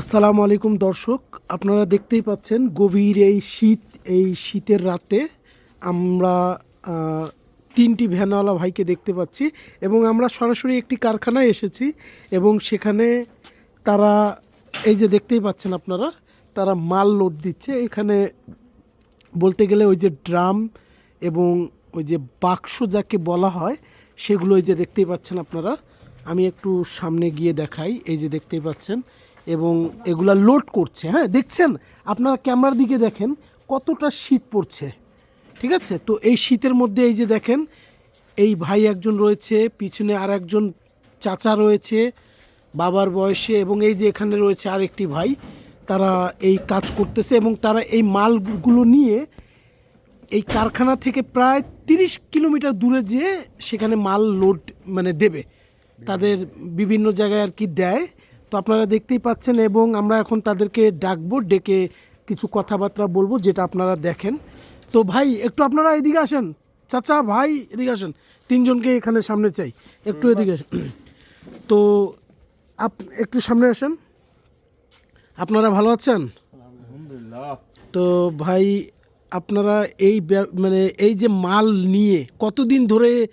আসসালামু আলাইকুম দর্শক, আপনারা দেখতেই পাচ্ছেন গভীর এই শীত, এই শীতের রাতে আমরা তিনটি ভ্যানওয়ালা ভাইকে দেখতে পাচ্ছি এবং আমরা সরাসরি একটি কারখানায় এসেছি এবং সেখানে তারা, এই যে দেখতেই পাচ্ছেন আপনারা, তারা মাল লোড দিচ্ছে। এখানে বলতে গেলে ওই যে ড্রাম এবং ওই যে বাক্স যাকে বলা হয়, সেগুলো এই যে দেখতেই পাচ্ছেন আপনারা। আমি একটু সামনে গিয়ে দেখাই, এই যে দেখতেই পাচ্ছেন। এবং এগুলা লোড করছে হ্যাঁ? দেখছেন, আপনারা ক্যামেরার দিকে দেখেন কতটা শীত পড়ছে, ঠিক আছে? তো এই শীতের মধ্যে এই যে দেখেন, এই ভাই একজন রয়েছে, পিছনে আর একজন চাচা রয়েছে, বাবার বয়সে, এবং এই যে এখানে রয়েছে আরেকটি ভাই, তারা এই কাজ করতেছে এবং তারা এই মালগুলো নিয়ে এই কারখানা থেকে প্রায় তিরিশ কিলোমিটার দূরে যেয়ে সেখানে মাল লোড মানে দেবে। তাদের বিভিন্ন জায়গায় আর কি দেয় তো আপনারা দেখতেই পাচ্ছেন এবং আমরা এখন তাদেরকে ডাকবো ডেকে কিছু কথাবার্তা বলব যেটা আপনারা দেখেন। তো ভাই একটু আপনারা এদিকে আসেন। চাচা ভাই এদিকে আসেন। তিনজনকে এখানে সামনে চাই। একটু এদিকে আসেন। তো আপ একটু সামনে আসেন। আপনারা ভালো আছেন? তো ভাই আপনারা এই ব্যা- মানে এই যে মাল নিয়ে কতদিন ধরে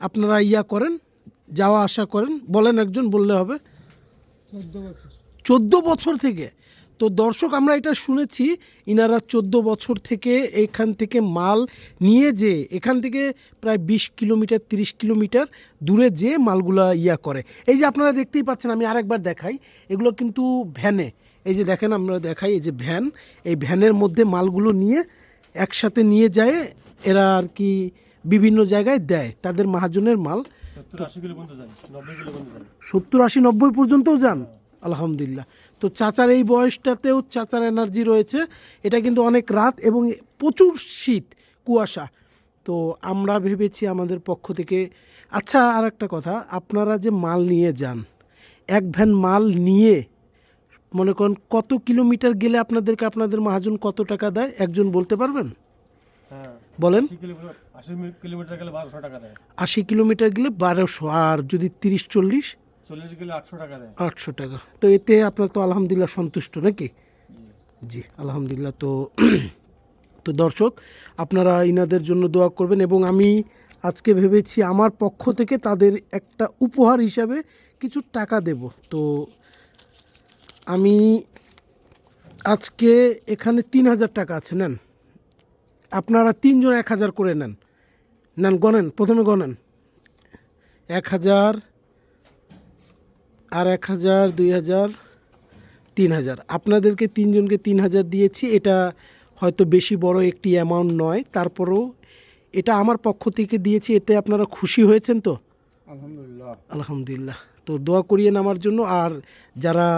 আপনারা ইয়া করেন যাওয়া আসা করেন বলেন একজন বললে হবে। চোদ্দ বছর। থেকে? তো দর্শক, আমরা এটা শুনেছি, ইনারা চোদ্দ বছর থেকে এখান থেকে মাল নিয়ে যে, এখান থেকে প্রায় বিশ কিলোমিটার, তিরিশ কিলোমিটার দূরে যে মালগুলা ইয়া করে। এই যে আপনারা দেখতেই পাচ্ছেন, আমি আরেকবার দেখাই, এগুলো কিন্তু ভ্যানে। এই যে দেখেন, আমরা দেখাই, এই যে ভ্যান, এই ভ্যানের মধ্যে মালগুলো নিয়ে একসাথে নিয়ে যায়, এরা আর কি বিভিন্ন জায়গায় দেয়, তাদের মহাজনের মাল। সত্তর আশি নব্বই পর্যন্তও যান? আলহামদুলিল্লাহ। তো চাচার এই বয়সটাতেও চাচার এনার্জি রয়েছে। এটা কিন্তু অনেক রাত এবং প্রচুর শীত কুয়াশা। তো আমরা ভেবেছি আমাদের পক্ষ থেকে আচ্ছা আর একটা কথা। আপনারা যে মাল নিয়ে যান এক ভ্যান মাল নিয়ে মনে করেন কত কিলোমিটার গেলে আপনাদেরকে আপনাদের মহাজন কত টাকা দেয়? একজন বলতে পারবেন? হ্যাঁ। বলেন? আশি কিলোমিটার আশি কিলোমিটার গেলে বারোশো টাকা দেয়। আশি কিলোমিটার গেলে বারোশো আর যদি তিরিশ চল্লিশ? চল্লিশ গেলে আটশো টাকা দেয়। আটশো টাকা। তো এতে আপনার তো আলহামদুলিল্লাহ সন্তুষ্ট নাকি? জি। আলহামদুলিল্লাহ। তো তো দর্শক আপনারা ইনাদের জন্য দোয়া করবেন এবং আমি আজকে ভেবেছি আমার পক্ষ থেকে তাদের একটা উপহার হিসাবে কিছু টাকা দেব। তো আমি আজকে এখানে তিন হাজার টাকা আছে নেন। আপনারা তিনজন এক হাজার করে নেন। নেন গণেন প্রথমে গণেন এক হাজার আর এক হাজার দুই হাজার তিন হাজার। আপনাদেরকে তিনজনকে তিন হাজার দিয়েছি। এটা হয়তো বেশি বড় একটি অ্যামাউন্ট নয়। তারপরেও এটা আমার পক্ষ থেকে দিয়েছি। এতে আপনারা খুশি হয়েছেন তো? আলহামদুলিল্লাহ। আলহামদুলিল্লাহ। তো দোয়া করিয়েন আমার জন্য। আর যারা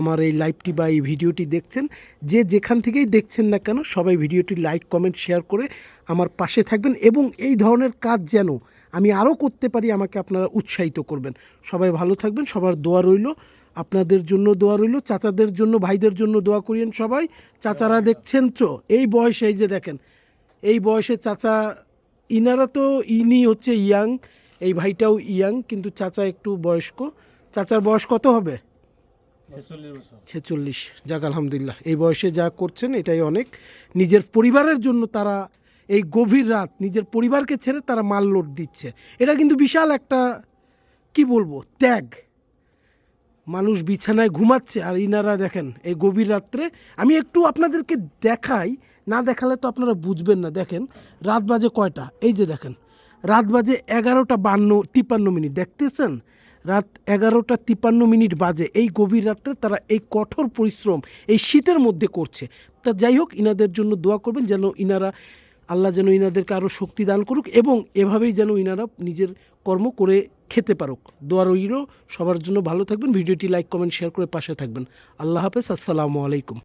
আমার এই লাইভটি বা এই ভিডিওটি দেখছেন, যে যেখান থেকেই দেখছেন না কেন, সবাই ভিডিওটি লাইক, কমেন্ট, শেয়ার করে আমার পাশে থাকবেন এবং এই ধরনের কাজ যেন আমি আরও করতে পারি, আমাকে আপনারা উৎসাহিত করবেন। সবাই ভালো থাকবেন, সবার দোয়া রইল। আপনাদের জন্য দোয়া রইল, চাচাদের জন্য, ভাইদের জন্য দোয়া করিয়েন সবাই। চাচারা দেখছেন তো, এই বয়সে, এই যে দেখেন, এই বয়সে চাচা, ইনারা তো ইনি হচ্ছে ইয়াং, এই ভাইটাও ইয়াং, কিন্তু চাচা একটু বয়স্ক। চাচার বয়স কত হবে? ছেচল্লিশ যাক, আলহামদুলিল্লাহ। এই বয়সে যা করছেন, এটাই অনেক। নিজের পরিবারের জন্য তারা এই গভীর রাত নিজের পরিবারকে ছেড়ে তারা মাল লোড দিচ্ছে। এটা কিন্তু বিশাল একটা, কি বলব, ত্যাগ। মানুষ বিছানায় ঘুমাচ্ছে আর ইনারা দেখেন, এই গভীর রাত্রে। আমি একটু আপনাদেরকে দেখাই, না দেখালে তো আপনারা বুঝবেন না। দেখেন, রাত বাজে কয়টা? এই যে দেখেন, রাত বাজে এগারোটা বান্ন, তিপ্পান্ন মিনিট। দেখতেছেন? রাত এগারোটা তিপ্পান্ন মিনিট বাজে। এই গভীর রাত্রে তারা এই কঠোর পরিশ্রম, এই শীতের মধ্যে করছে। তা যাই হোক, ইনাদের জন্য দোয়া করবেন যেন ইনারা, আল্লাহ যেন ইনাদেরকে আরও শক্তি দান করুক এবং এভাবেই যেন ইনারা নিজের কর্ম করে খেতে পারুক। দোয়া রইল সবার জন্য ভালো থাকবেন। ভিডিওটি লাইক, কমেন্ট, শেয়ার করে পাশে থাকবেন। আল্লাহ হাফেজ, আসসালামু আলাইকুম।